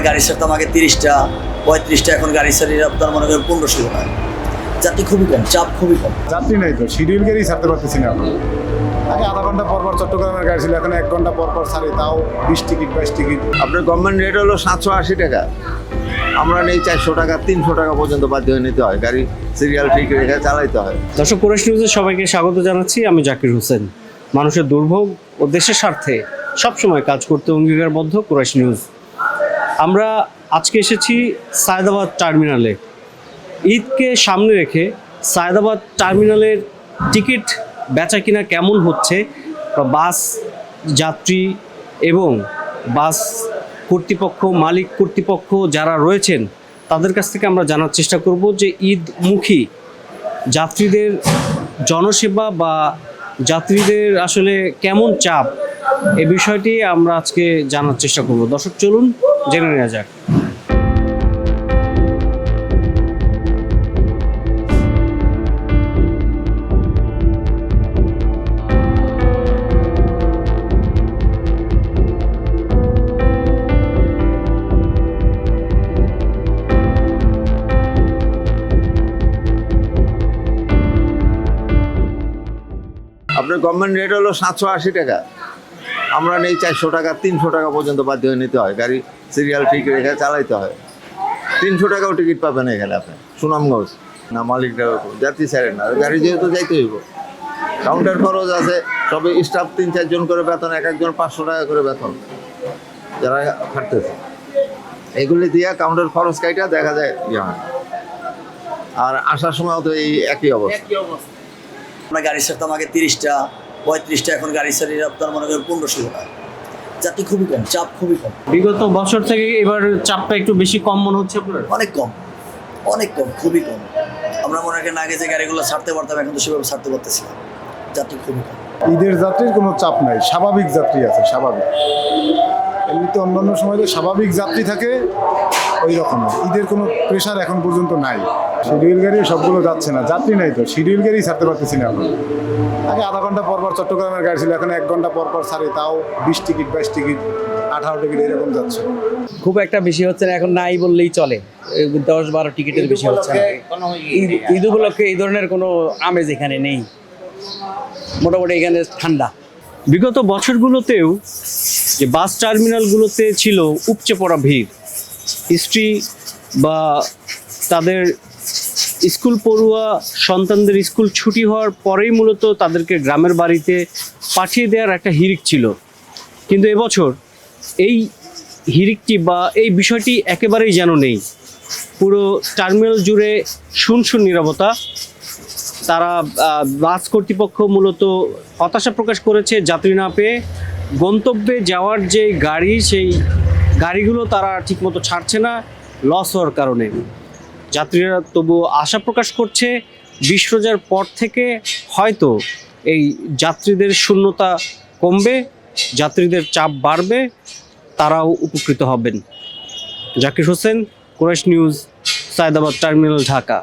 আমরা গাড়ি ছাড়তাম আগে তিরিশটা পঁয়ত্রিশটা এখন গাড়ি ছাড়ি আপনার মনে করেন পনেরো ষোলো টাকা যাত্রী খুবই কম চাপ খুবই কম। যাত্রী নাই তো শিডিউল গাড়ি ছাড়তে পারতেছি না এখন আগে আধা ঘণ্টা পর পর চট্টগ্রামের গাড়ি ছিল এখন এক ঘণ্টা পর পর ছাড়ে তাও বিশ টিকিট বাইশ টিকিট আপনার গভর্নমেন্ট রেট হলো সাতশো আশি টাকা। আমরা নেই চারশো টাকা তিনশো টাকা পর্যন্ত বাধ্য হয়ে নিতে হয়। গাড়ি সিরিয়াল ঠিক রেখে চালাইতে হয়। দর্শক কুরাশ নিউজে সবাইকে স্বাগত জানাচ্ছি। আমি জাকির হোসেন। মানুষের দুর্ভোগ ও দেশের স্বার্থে সবসময় কাজ করতে অঙ্গীকারবদ্ধ কুরাশ নিউজ। আমরা আজকে এসেছি সায়দাবাদ টার্মিনালে। ঈদকে সামনে রেখে সায়দাবাদ টার্মিনালের টিকিট বেচা কিনা কেমন হচ্ছে বাস যাত্রী এবং বাস কর্তৃপক্ষ, মালিক কর্তৃপক্ষ যারা রয়েছেন, তাদের কাছ থেকে আমরা জানার চেষ্টা করব যে ঈদমুখী যাত্রীদের জনসেবা বা যাত্রীদের আসলে কেমন চাপ এই বিষয়টি আমরা আজকে জানার চেষ্টা করব। দর্শক, চলুন জেনে নেওয়া যাক। আপনার গভর্নমেন্ট রেট হলো সাতশো আশি টাকা। আমরা নেই চারশো টাকা, তিনশো টাকা পর্যন্ত বাধ্য হয়ে নিতে হয়। গাড়ি সিরিয়াল ঠিক রেখে চালাইতে হয়। তিনশো টাকাও টিকিট পাবেন এখানে আপনি। সুনামগঞ্জ, না মালিকরা যাত্রী ছাড়েন না। গাড়ি যেহেতু যাইতে হইব। কাউন্টার খরচ আছে, সবে স্টাফ তিন চারজন করে বেতন, এক একজন পাঁচশো টাকা করে বেতন। যারা খাটতেছে এগুলি দিয়ে কাউন্টার খরচ কাইটা দেখা যায় ইয়ে হয় আর আসার সময়ও তো এই একই অবস্থা। আমরা গাড়ি সাথে আমাকে তিরিশটা পঁয়ত্রিশটা এখন গাড়ি ছাড়ি আপনার মনে করেন পনেরো ষোলো টাকা। যাত্রী খুবই কম চাপ খুবই কম। বিগত বছর থেকে এবার চাপটা একটু বেশি কম মনে হচ্ছে আপনার? অনেক কম অনেক কম খুবই কম। আমরা মনে করেন আগে যে গাড়িগুলো ছাড়তে পারতাম এখন তো সেভাবে ছাড়তে পারতেছি না। যাত্রী খুবই কম। ঈদের যাত্রীর কোনো চাপ নাই স্বাভাবিক যাত্রী আছে স্বাভাবিক। এমনিতে অন্যান্য সময় যে স্বাভাবিক যাত্রী থাকে ওই রকম ঈদের কোনো প্রেশার এখন পর্যন্ত নাই। শিডিউল গাড়ি সবগুলো যাচ্ছে না যাত্রী নাই তো শিডিউল গাড়ি ছাড়তে পারতেছি না এখন। আগে আধা ঘণ্টা পর পর চট্টগ্রামের গাড়ি ছিল এখন এক ঘণ্টা পর পর ছাড়ে তাও বিশ টিকিট বাইশ টিকিট আঠারো টিকিট এরকম যাচ্ছে। খুব একটা বেশি হচ্ছে না এখন নাই বললেই চলে। দশ বারো টিকিটের বেশি হচ্ছে না। ঈদ ঈদ উপলক্ষে এই ধরনের কোনো আমেজ এখানে নেই। মোটামুটি এখানে ঠান্ডা। বিগত বছরগুলোতেও যে বাস টার্মিনালগুলোতে ছিল উপচে পড়া ভিড় হিস্ট্রি বা তাদের স্কুল পড়ুয়া সন্তানদের স্কুল ছুটি হওয়ার পরেই মূলত তাদেরকে গ্রামের বাড়িতে পাঠিয়ে দেওয়ার একটা হিরিক ছিল। কিন্তু এবছর এই হিরিকটি বা এই বিষয়টি একেবারেই যেন নেই। পুরো টার্মিনাল জুড়ে শুনশুন নিরবতা। তারা বাস কর্তৃপক্ষ মূলত হতাশা প্রকাশ করেছে যাত্রী না পেয়ে। গন্তব্যে যাওয়ার যে গাড়ি, সেই গাড়িগুলো তারা ঠিকমতো ছাড়ছে না লস হওয়ার কারণে। যাত্রীরা তবু আশা প্রকাশ করছে বিশ রোজার পর থেকে হয়তো এই যাত্রীদের শূন্যতা কমবে, যাত্রীদের চাপ বাড়বে, তারাও উপকৃত হবেন। Zakir Hossain Koresh news, Sayedabad terminal, Dhaka.